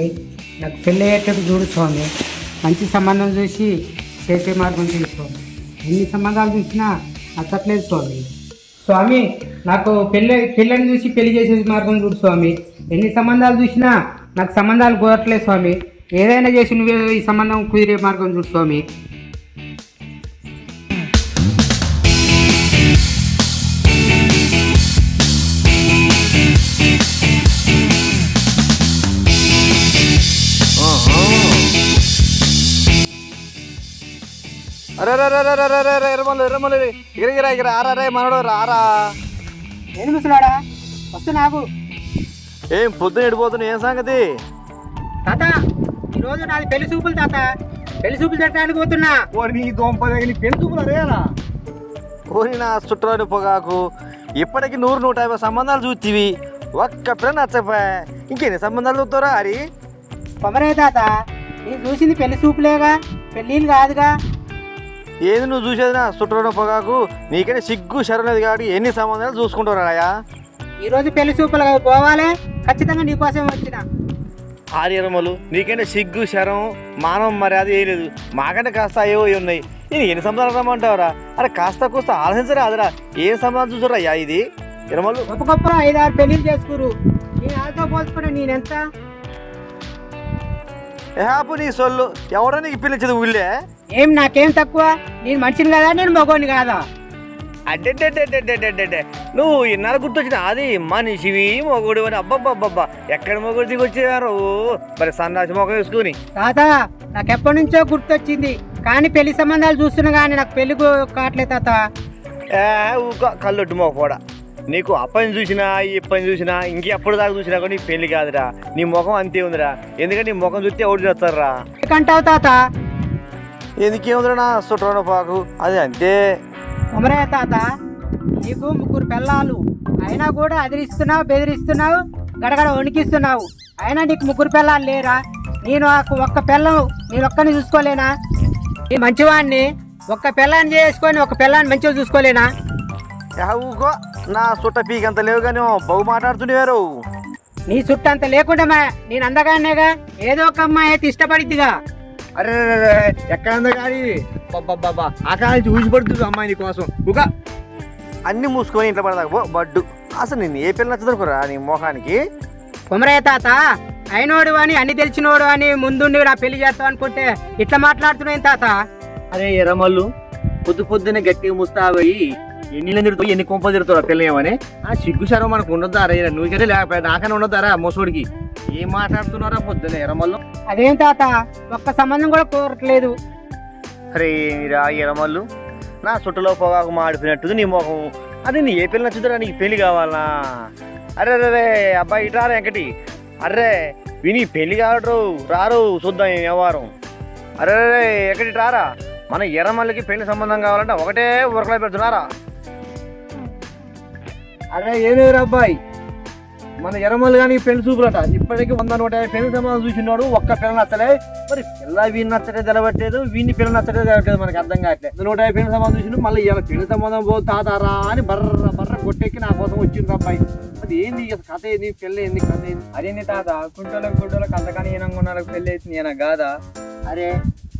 స్వామి నాకు పెళ్ళి అయ్యేటట్టు చూడు స్వామి. మంచి సంబంధం చూసి చేసే మార్గం చూడు స్వామి. ఎన్ని సంబంధాలు చూసినా నచ్చట్లేదు స్వామి. స్వామి నాకు పెళ్ళి పెళ్ళని చూసి పెళ్ళి చేసే మార్గం చూడు స్వామి. ఎన్ని సంబంధాలు చూసినా నాకు సంబంధాలు కుదరట్లేదు స్వామి. ఏదైనా చేసి నువ్వే ఈ సంబంధం కుదిరే మార్గం చూడు స్వామి. అరే ఎర్రమల్లు ఎర్రమల్లు ఇగిరా ఆరా రే మనడు రారా ఏం ముసలాడా? వస్తు నాకు ఏం పొద్దున ఎడిపోతున్నావు ఏం సంగతి? తాత ఈరోజు నాది పెళ్ళి చూపులు తాత. పెళ్ళి చూపులు జరగడానికి పోతున్నా. ఓరి నీ దోంప నీ ఓరి పొగాకు. ఇప్పటికి నూరు నూట యాభై సంబంధాలు చూస్తీవి ఒక్క పిల్ల నచ్చపోయా ఇంకెన్ని సంబంధాలు చూస్తారా హరి? కొమరే తాత. నేను చూసింది పెళ్ళి చూపులేగా పెళ్ళిళ్ళు కాదుగా. ఏది నువ్వు చూసేది నా చుట్టూని పొగాకు. నీకైనా సిగ్గు శరణది కాబట్టి ఎన్ని సంబంధాలు చూసుకుంటారా ఈరోజు పెళ్ళి చూపులు పోవాలి? ఖచ్చితంగా నీకోసం వచ్చిన. ఆర్యరమలు నీకంటే సిగ్గు శరం మానవం మర్యాద ఏం లేదు. మాకంటే కాస్త అయ్యో ఉన్నాయి. నేను ఎన్ని సంబంధాలు రమ్మంటావురా? అరే కాస్త కూస్త ఆలోచించరా అదరా ఏం సంబంధం చూసారా అయ్యా ఇది? ఇరమలు గొప్ప గొప్ప ఐదారు పెళ్ళిళ్ళు చేసుకురు. నేను వాళ్ళతో పోల్చుకుంటే నేనెంత? నీ సొల్లు? ఎవరో నీకు పిలిచేది ఊళ్ళే? ఏం నాకేం తక్కువ? నేను మనిషిని కదా? నేను మగోని కాదా? అడ్డెడ్డెడ్డెడ్డెడ్డెడ్డెడ్డె నువ్వు ఇన్నాళ్ళు గుర్తొచ్చిన అది మనిషివి మొగుడు అని అబ్బబ్బబ్బబ్బా ఎక్కడ మొగుడు దిగి వచ్చేవారు మరి సన్నాసి మొగం వేసుకుని తాత నాకు ఎప్పటి నుంచో గుర్తొచ్చింది కానీ పెళ్ళి సంబంధాలు చూస్తున్నా కానీ నాకు పెళ్ళి కావట్లేదు తాత ఏ ఊక కళ్ళొట్టు మొగపోడా నీకు అప్పని చూసినా ఈ పని చూసినా ఇంకెప్పుడు దాకా చూసినా కూడా నీకు పెళ్ళి కాదురా. నీ ముఖం అంతే ఉందిరా. ఎందుకంటే నీ ముఖం చూస్తే ఎవడు చేస్తారా కంటావు తాత? ఎందుకేముందిరా నా చుట్టూ పాకు? అది అంతే. కుమరే తాత నీకు ముగ్గురు పిల్లలు అయినా కూడా అదిరిస్తున్నావు బెదిరిస్తున్నావు గడగడ వణికిస్తున్నావు. అయినా నీకు ముగ్గురు పిల్లలు లేరా? నేను ఒక- ఒక్క పిల్లం నేను ఒక్కని చూసుకోలేనా? నేను మంచివాడిని ఒక్క పిల్లాన్ని చేసుకొని ఒక పిల్లాన్ని మంచిగా చూసుకోలేనా? ఊకో నా చుట్ట పీకంత లేవు కానీ బహు మాట్లాడుతుండేవారు. నీ చుట్టంత లేకుండా మా నేను అందగానేగా ఏదో ఒక అమ్మాయి అయితే ఇష్టపడిద్దిగా. అరే ఎక్కడ కానీ బాబా ఆకాశం చూసి పడుతుంది అమ్మాయి నీ కోసం. ఊక అన్ని మూసుకొని ఇంట్లో పడదాక పో బడ్డు. అసలు నేను ఏ పిల్ల నచ్చదనుకురా నీ మొహానికి? కుమరే తాత అయినోడు అని అన్ని తెలిసినోడు అని ముందుండి నా పెళ్ళి చేస్తావు అనుకుంటే ఇట్లా మాట్లాడుతున్నాయి తాత? అరే ఎర్రమల్లు పొద్దు పొద్దునే గట్టిగా ముస్తాబోయి ఎన్ని తిరుగుతావు ఎన్ని కొంపలు తిరుగుతావు పిల్లమని ఆ సిగ్గు శరం మనకు ఉండొద్దా? అరే నువ్వు కదే లేకపోతే నాకనే ఉండొద్దారా మోసోడికి ఏం మాట్లాడుతున్నారా పొద్దున్న ఎర్రమల్లు అదేం తాత? ఒక్క సంబంధం కూడా కోరట్లేదు. అరే రా ఎర్రమల్లు నా చుట్టలో పొగాకు మాడిపోయినట్టు నీ మొహం అది నీ ఏ పిల్ల నచ్చుతారా నీకు పెళ్ళి కావాలా అరే అరే రే అబ్బాయి ఇటు రారా వెంకటి? అర్రే విని పెళ్ళి కావడరు రారు చూద్దాం వ్యవహారం. అరే రే ఎక్కడి రారా? మన ఎర్రమల్లికి పెళ్ళి సంబంధం కావాలంటే ఒకటే ఉరకలో పెడుతున్నారా? అరే ఏలేరు అబ్బాయి. మన ఎర్రమల్లి కానీ పెళ్ళి చూపులట ఇప్పటికీ వంద నూట యాభై పెళ్ళి సంబంధం చూసినాడు ఒక్క పిల్ల నచ్చలే. మరి పిల్ల వీని నచ్చటే తెలబట్టలేదు వీని పిల్ల నచ్చటే తెలబట్టలేదు మనకి అర్థం కావట్లేదు. నూట యాభై పెళ్ళి సంబంధం చూసిండు మళ్ళీ ఇలా పెళ్ళి సంబంధం పో తాతారా అని బర్ర బర్ర కొట్టెక్కి నా కోసం వచ్చిండ్రు అబ్బాయి. అది ఏంది కథ ఏంది పెళ్ళి ఏంది కథ ఏంది? అదేంది తాత కుంటోళ్ళకి గుడ్డోళ్ళకి అంతకని ఈనంగా ఉన్న పెళ్ళి అవుతుంది ఈయన కాదా? అరే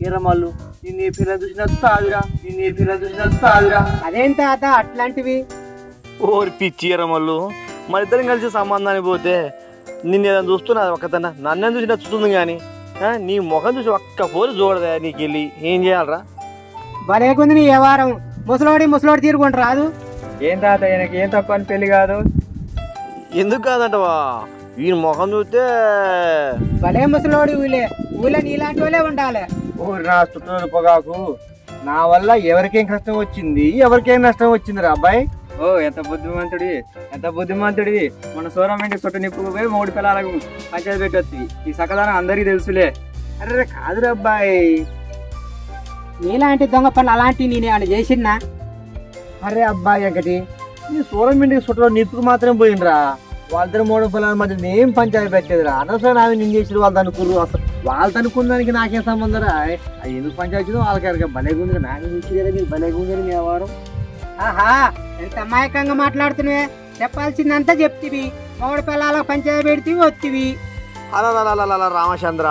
ఎర్రమల్లు నిన్ను ఏ పిల్ల చూసి నచ్చుతాదిరా నిన్ను ఏ పిల్ల చూసి నచ్చుతాదిరా అదేం తాత అట్లాంటివి? ఓరి పిచ్చి ఎర్రమల్లు మన ఇద్దరం కలిసి సంబంధానికి పోతే నిన్ను ఏదైనా చూస్తున్నా ఒక్కతన? నన్ను చూసి నచ్చుతుంది కానీ ఆ, నీ ముఖం చూసి ఒక్క పోరు చూడదా నీకు వెళ్ళి ఏం చేయాలరా? భలేకుంది నీ వ్యవహారం. ముసలోడి ముసలోడి తీరుకుంటు రాదు. ఏం తాత ఈయనకి ఏం తక్కువ అని పెళ్ళి కాదు? ఎందుకు కాదంటవా? వీని ముఖం చూస్తే భలే ముసలోడి ఊలే ఊళ్ళో నీలాంటి వాళ్ళే ఉండాలి. ఓ నా చుట్టూ పొగాకు. నా వల్ల ఎవరికేం కష్టం వచ్చింది? ఎవరికేం నష్టం వచ్చింది రా అబ్బాయి? ఓ ఎంత బుద్ధిమంతుడి ఎంత బుద్ధిమంతుడివి మన సోరమెంటి చుట్ట నిప్పు పోయి మూడు పిల్లలకు పంచాయతీ పెట్టొచ్చి ఈ సకదానం అందరికీ తెలుసులే. అరే కాదురా అబ్బాయి. నీలాంటి దొంగ పనులు అలాంటివి నేను ఏమైనా చేసినా? అరే అబ్బాయి ఒకటి నీ సూరమింటికి చుట్టూ నిప్పుకు మాత్రం పోయిండ్రా వాళ్ళిద్దరు మూడు పిల్లల మధ్య నేను పంచాయతీ పెట్టేదిరా. అనవసరం ఆమె నేను చేసి వాళ్ళు అనుకుర్రు అసలు. వాళ్ళు అనుకున్న దానికి నాకేం సంబంధం రా? అది ఎందుకు పంచాయతీ వాళ్ళకి అరగ భలేగా ఉంది నాకు చూసి కదా మీరు భలేగా ఉంది మీ వ్యవహారం. ఆహా! ఎంత అమాయకంగా మాట్లాడుతున్నావే? చెప్పాల్సిందంతా చెప్తివి. మూడు పిల్లలకు పంచాయతీ పెడితే వత్తివి. అలా రామచంద్ర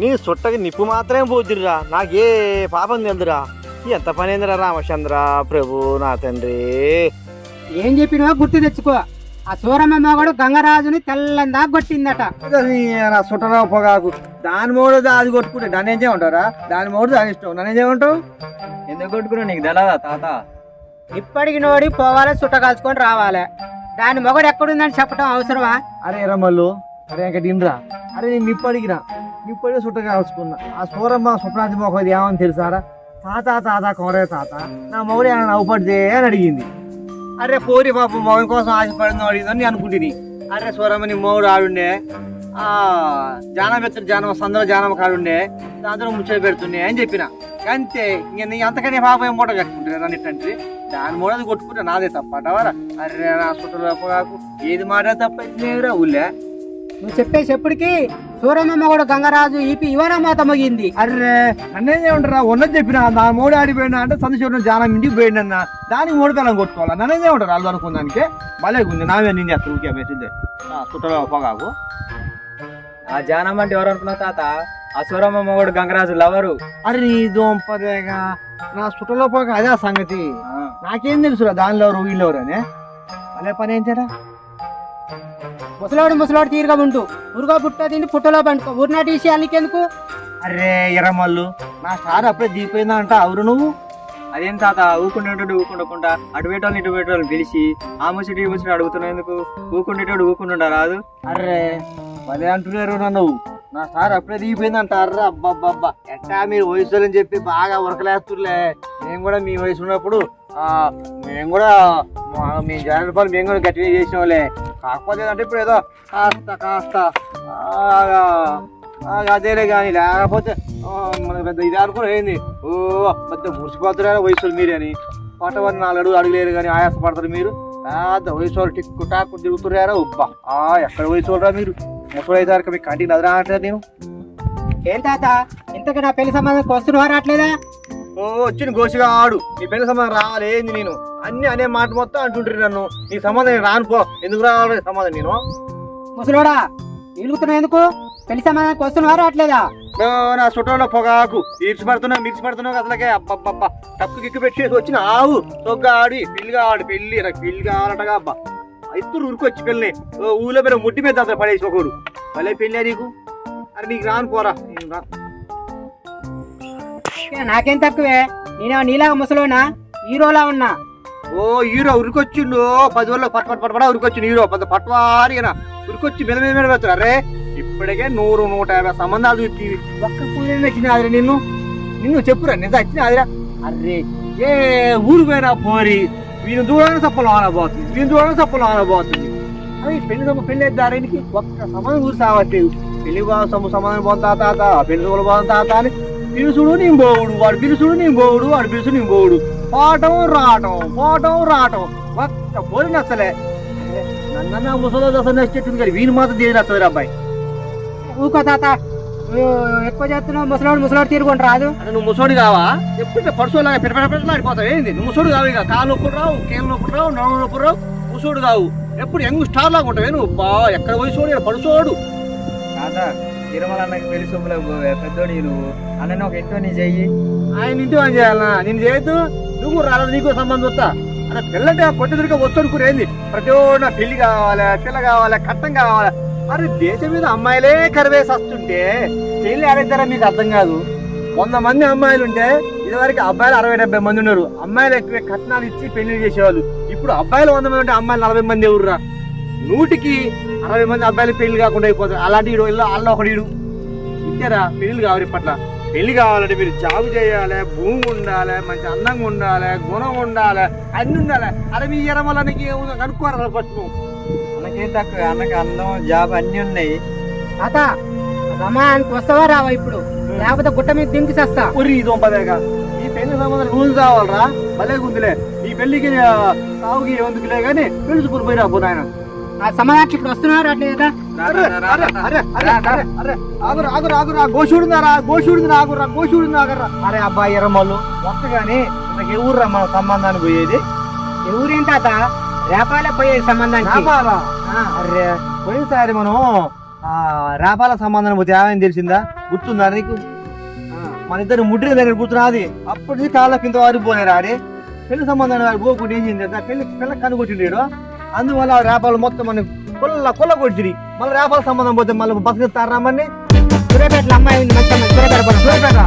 నీ చుట్టకి నిప్పు మాత్రమే పోతుర్రా. నాకే పాపం తెలుదురా. ఎంత పని అయిందిరా రామచంద్ర ప్రభు నా తండ్రి. ఏం చెప్పినా గుర్తు తెచ్చుకో. ఆ సూరమ్మ మగడు గంగరాజుని తెల్లందా కొట్టిందట. అది నా సుట్టరావు పొగాకు. దాని మూడు అది కొట్టుకుంటే దాన్ని ఏం చేయమంటారా దాని మూడు దాని ఇష్టం. నన్ను ఏం చేయమంటావు? ఎందుకు కొట్టుకున్నావు? నీకు తెలదా తాత? ఇప్పటికి నోడి పోవాలి చుట్ట కాల్చుకొని రావాలి. దాని మొగడు ఎక్కడుందని చెప్పడం అవసరమా? అరే రమ్మల్లు అరే ఇంకా దిండ్రా అరే నేను ఇప్పటికి రా ఇప్పటికే చుట్ట కాల్చుకున్నా. ఆ సూరమ్మ సుప్రాంతి మొక్కది ఏమని తెలుసారా తాత తాత కోరే తాత నా మొగుడు ఏమైనా నవ్వుపడితే అని అడిగింది. అరే పోరి పాప మొగం కోసం ఆశపడిందో అడిగిందని అనుకుంటుంది అరే సూరమ్మ నీ మొగుడు ఆడుండే. ఆ జానం ఎత్తుడు సందర జానమ కాడుండే. దాంతో ముచ్చట పెడుతుండే అని చెప్పిన. అంతే ఇంక నీ అంతకనే పాప ఏం మూట కట్టుకుంటున్నా నన్ను ఇట్టంటే దాని మూడ అది కొట్టుకుంటే నాదే తప్ప. అంటావారా అరే నా సుట్టలో కాకు ఏది మాట తప్పైతే ఊళ్ళే? నువ్వు చెప్పే చెప్పుడికి సూరమ్మ మొగడు గంగరాజు ఈపి ఇవరా మాత మగింది. అర్రే నన్నేం ఏమంటారా ఉన్నది చెప్పిన నా మూడు ఆడిపోయినా అంటే సంతోషం జానం ఇంటికి పోయిండన్న. దానికి మూడు పిల్లలు కొట్టుకోవాలా? నన్నేం ఏమంటారు వాళ్ళు అనుకున్నానికి? భలే ఉంది నావే నేను చేస్తాను ఊకే మెసేజ్ సుట్టలో పొగాకు ఆ జానం అంటే ఎవరు అనుకున్నావు తాత? ఆ సూరమ్మ మొగడు గంగరాజు లవరు. అరే నీ దోంపదేగా నా సుట్టలో పొగ అదే ఆ సంగతి. నాకేం తెలుసురా దానిలో వీళ్ళు అని? భలే పని ఏంటరా ముసలోడు ముసలోడు తీరుగా ఉంటూ ఉరుగా పుట్ట తిండి పుట్టలో పండుకో. ఊరినాటి విషయానికి ఎందుకు అరే ఎర్రమల్లు. నా స్టార్ అప్పుడే దిగిపోయిందా అంట అవురు నువ్వు? అదేం తాత ఊకుండేటోడు ఊకుండకుండా అటు పెట్టాలని ఇటు పెట్టాలని పిలిచి ఆ ముసిటి ముసిటి అడుగుతున్నావు ఎందుకు? ఊకుండేటోడు ఊకుంటుండా రాదు? అర్రే భలే అంటున్నారు నన్ను. నా సార్ అప్పుడే దిగిపోయిందంట అర్రా అబ్బబ్బబ్బా. ఎట్టా మీరు వయసులో అని చెప్పి బాగా ఉరకలేస్తుర్లే. మేము కూడా మీ వయసు ఉన్నప్పుడు ఆ, మేము కూడా మా- మీ జాగ్రత్త పనులు మేము కూడా గట్టిగా చేసినాంలే కాకపోతే అంటే ఇప్పుడు ఏదో కాస్త కాస్త అదేలే కానీ లేకపోతే ఆ, మనకు పెద్ద ఇది అనుకుని ఏంది? ఓ పెద్ద మురిసిపోతున్నారు వయసులు మీరు అని. పట్టవని నాలుగు అడుగు అడుగులేరు కానీ ఆయాసపడతారు మీరు. పెద్ద వయసు వాళ్ళు టిక్కు టాక్కు తిరుగుతున్నారా. ఉబ్బా ఆ ఎక్కడ వయసు వాళ్ళరా మీరు? ఎప్పుడైతే వరకు మీ కంటికి నదిరా అంటారు నేను ఏం తాత? ఇంతకు నా పెళ్ళి సంబంధం వస్తున్నా రావట్లేదా? ఓ వచ్చిన గోసిగా ఆడు. నీ పెళ్ళి సంబంధం రావాలి ఏంది నేను. అన్ని అనే మాట మొత్తం అంటుంటారు నన్ను. నీ సంబంధం నేను రాను పో. ఎందుకు రావాలి సంబంధం నేను? ముసలోడా ఇలుగుతున్నా ఎందుకు? పెళ్ళి సంబంధానికి వస్తున్నా రావట్లేదా? ఓ, నా చుట్టంలో పొగాకు. ఈడ్చి పడుతున్నావు మిర్చి పడుతున్నావు అసలుకే అబ్బబ్బబ్బా. టప్పు కిక్కు పెట్టి వచ్చిన ఆవు. తొగ్గా ఆడి పెళ్ళి కావాలి పెళ్ళి నాకు పెళ్ళి కావాలటగా అబ్బా. ఇద్దరు ఉరికొచ్చి ఓ ఊళ్ళో మీద ముడ్డి మీద అసలు పడేసి ఒకడు భలే పెళ్ళా నీకు? అరే నీకు రాను పోరా. నేను నాకేం తక్కువే? నేనేమో నీలాగా ముసలోనా? హీరోలా ఉన్నా. ఓ హీరో ఉరికొచ్చిండు. పది వల్ల పట్ పట్ పట్ పడ ఉరికొచ్చిండు హీరో. పెద్ద పట్వారిగా ఉరికొచ్చి మీద మీద మీద పెడతారు అరే ఇప్పటికే నూరు నూట యాభై సంబంధాలు చూసి ఒక్క పూజ వచ్చిన అదిరా నిన్ను? నిన్ను చెప్పురా నిజ వచ్చిన అదిరా అరే ఏ ఊరు పోయినా పోరి. వీని దూరంగా సప్పలు ఆనబోతుంది. వీని దూరంగా సప్పలు ఆనబోతుంది. అది పెళ్ళి సొమ్ము పెళ్ళి దానికి ఒక్క సంబంధం ఊరు సావట్లేదు. పెళ్ళి సొమ్ము సమానం సంబంధం పోతా తాత. పెళ్ళి సొమ్ములు పోతా తాత అని పిలుసుడు నీ బోవుడు వాడు పిలుసుడు నీ బోవుడు వాడు పిలుసు నీ బోవుడు పోవటం రావటం పోవటం రావటం. ఒక్క పోలి నచ్చలే. నన్న ముసలో దశ నచ్చేట్టుంది కానీ వీని మాత్రం దేని నచ్చదు అబ్బాయి? ఊకో తాత. ఎక్కువ చేస్తున్నావు ముసలోడు ముసలోడు తీరుకుంటు రాదు. నువ్వు ముసోడు కావా? ఎప్పుడు పడుసోలాగా ఆడిపోతావు? ఏంది? నువ్వు ముసోడు కావు ఇక. కాలు నొప్పులు రావు కేలు నొప్పులు రావు నడుము నొప్పులు రావు ముసోడు కావు. ఎప్పుడు యంగ్ స్టార్ లాగా ఉంటావే నువ్వు? బా ఎక్కడ వయసోడు ఇక్కడ పడుసోడు. తాత తిరుమల అన్నకి పెళ్ళి సొమ్ములకు పోవే పెద్దోడి నువ్వు? అన్నని ఒక ఇంట్లో నీ చెయ్యి. ఆయన ఇంటి అని చేయాలనా? నేను చేయొద్దు. నువ్వు రాలేదు నీకు సంబంధం వస్తా. అరే పిల్లంటే కొట్టి తిరిగి వస్తాడు కూరేంది ప్రతి ఒక్కడు నా పెళ్ళి కావాలి పిల్ల కావాలి కట్టం కావాలి? అరే దేశం మీద అమ్మాయిలే కరివేసి వస్తుంటే పెళ్ళి ఆడేద్దారా మీకు అర్థం కాదు. వంద మంది అమ్మాయిలు ఉంటే ఇదివరకు అబ్బాయిలు అరవై డెబ్బై మంది ఉన్నారు. అమ్మాయిలు ఎక్కువ కట్నాలు ఇచ్చి పెళ్ళి చేసేవాళ్ళు. ఇప్పుడు అబ్బాయిలు వంద మంది ఉంటే అమ్మాయిలు నలభై మంది ఎవరురా? నూటికి అరవై మంది అబ్బాయిలు పెళ్ళి కాకుండా అయిపోతారు. అలాంటి ఈడు ఇల్లు అల్ల ఒకడు ఈడు ఇచ్చారా పెళ్ళి కావాలి ఇప్పట్ల. పెళ్ళి కావాలంటే మీరు జాబ్ చేయాలి భూమి ఉండాలి మంచి అందంగా ఉండాలి గుణం ఉండాలి అన్ని ఉండాలి. అరే మీ ఎరమలనికి కనుక్కోరా ఫస్ట్ అన్నకేం తక్కువ అన్నకి అందం జాబ్ అన్ని ఉన్నాయి. తాత సమయానికి వస్తావా రావా ఇప్పుడు? లేకపోతే గుట్ట మీద దింకి చేస్తా. ఒరి దొంపదేగా ఈ పెళ్ళి సంబంధం రూల్స్ కావాలరా భలే గుందిలే. ఈ పెళ్ళికి ఆ, తావుకి ఎందుకులే కానీ పెళ్ళి చూపులు పోయిరా పో నాయన. ఆ సమయానికి ఇప్పుడు వస్తున్నారు అరే అరే ఆగురా ఆగురా ఆగురా గోషుడుందారా గోషుడుంది ఆగురా గోషుడుంది ఆగరా అరే అబ్బాయి ఎర్రమల్లు. ఒక్కగాని నాకు ఏ ఊర్రా మన సంబంధానికి పోయేది? ఎవరేం తాత? రేపాలే పోయే సంబంధానికి. అరే పోయినసారి మనం రాపాల సంబంధం పోతే ఏమైంది తెలిసిందా? గుర్తుందా నీకు? మన ఇద్దరు ముడ్రి దగ్గర కూర్చున్నది. అప్పటి కాళ్ళ కింద వారికి అరే పెళ్ళి సంబంధం వారు పోకుండా ఏం చేసింది తెలుసా? పెళ్ళి పిల్ల కనుగొట్టిండు అందువల్ల రేపాలు మొత్తం మనం కొల్ల కొల్ల కొట్టిరి మళ్ళీ రేపాల సంబంధం పోతే మళ్ళీ బతుకుతారా మరి సూర్యాపేటలో అమ్మాయి మంచి సూర్యాపేట సూర్యాపేట?